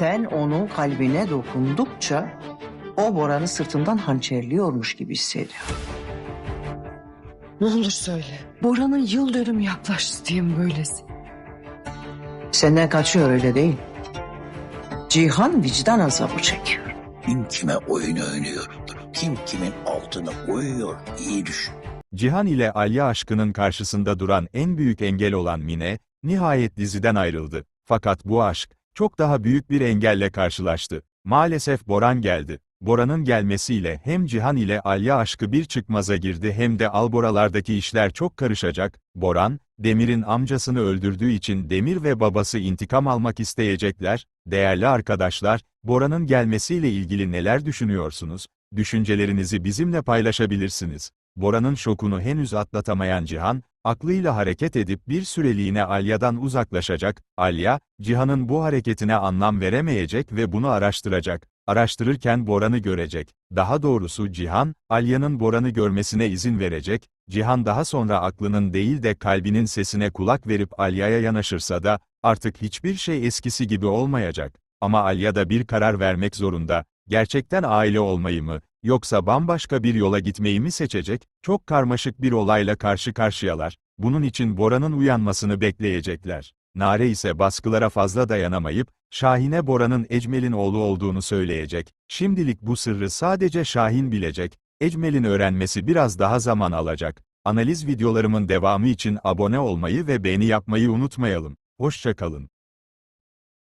Sen onun kalbine dokundukça o Boran'ı sırtından hançerliyormuş gibi hissediyor. Ne olur söyle. Bora'nın yıl dönümü yaklaştı diye mi böylesi? Senden kaçıyor öyle değil. Cihan vicdan azabı çekiyor. Kim kime oyun oynuyor? Kim kimin altına uyuyor? İyi düşün. Cihan ile Alya aşkının karşısında duran en büyük engel olan Mine, nihayet diziden ayrıldı. Fakat bu aşk, çok daha büyük bir engelle karşılaştı. Maalesef Boran geldi. Bora'nın gelmesiyle hem Cihan ile Alya aşkı bir çıkmaza girdi hem de Alboralardaki işler çok karışacak. Boran, Demir'in amcasını öldürdüğü için Demir ve babası intikam almak isteyecekler. Değerli arkadaşlar, Bora'nın gelmesiyle ilgili neler düşünüyorsunuz? Düşüncelerinizi bizimle paylaşabilirsiniz. Bora'nın şokunu henüz atlatamayan Cihan, aklıyla hareket edip bir süreliğine Alya'dan uzaklaşacak. Alya, Cihan'ın bu hareketine anlam veremeyecek ve bunu araştıracak. Araştırırken Boran'ı görecek. Daha doğrusu Cihan, Alya'nın Boran'ı görmesine izin verecek. Cihan daha sonra aklının değil de kalbinin sesine kulak verip Alya'ya yanaşırsa da, artık hiçbir şey eskisi gibi olmayacak. Ama Alya da bir karar vermek zorunda. Gerçekten aile olmayı mı, yoksa bambaşka bir yola gitmeyi mi seçecek? Çok karmaşık bir olayla karşı karşıyalar. Bunun için Bora'nın uyanmasını bekleyecekler. Nare ise baskılara fazla dayanamayıp, Şahin'e Bora'nın Ecmel'in oğlu olduğunu söyleyecek. Şimdilik bu sırrı sadece Şahin bilecek. Ecmel'in öğrenmesi biraz daha zaman alacak. Analiz videolarımın devamı için abone olmayı ve beğeni yapmayı unutmayalım. Hoşçakalın.